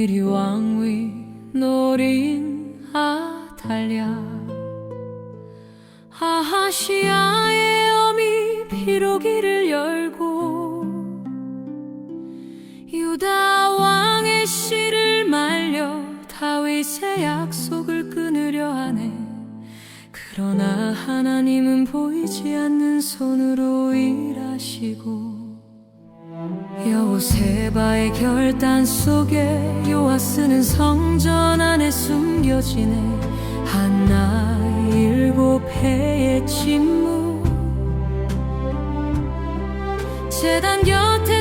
이리 왕위 노린 아달랴. 아하시아의 어미 비로기를 열고 유다 왕의 씨를 말려 다윗의 약속을 끊으려 하네. 그러나 하나님은 보이지 않는 손으로 일하시고 여호세바의 결단 속에 요아스는 성전 안에 숨겨지네. 한나 일곱 해의 침묵. 재단 곁에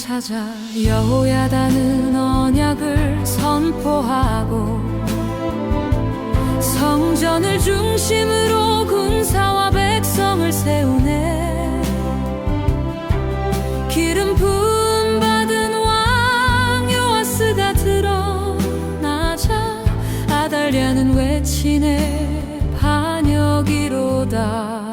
찾아 여호야다는 언약을 선포하고 성전을 중심으로 군사와 백성을 세우네. 기름 부음 받은 왕 요아스가 드러나자 아달랴는 외치네 반역이로다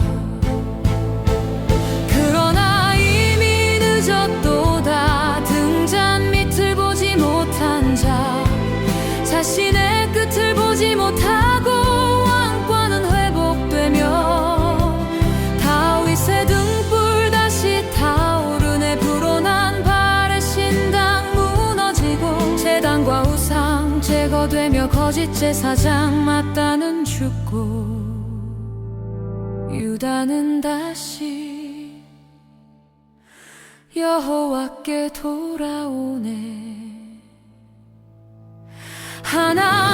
못하고 왕권은 회복되며 다윗의 등불 다시 타오르네. 불어난 발의 신당 무너지고 재단과 우상 제거되며 거짓 제사장 맞다는 죽고 유다는 다시 여호와께 돌아오네. 하나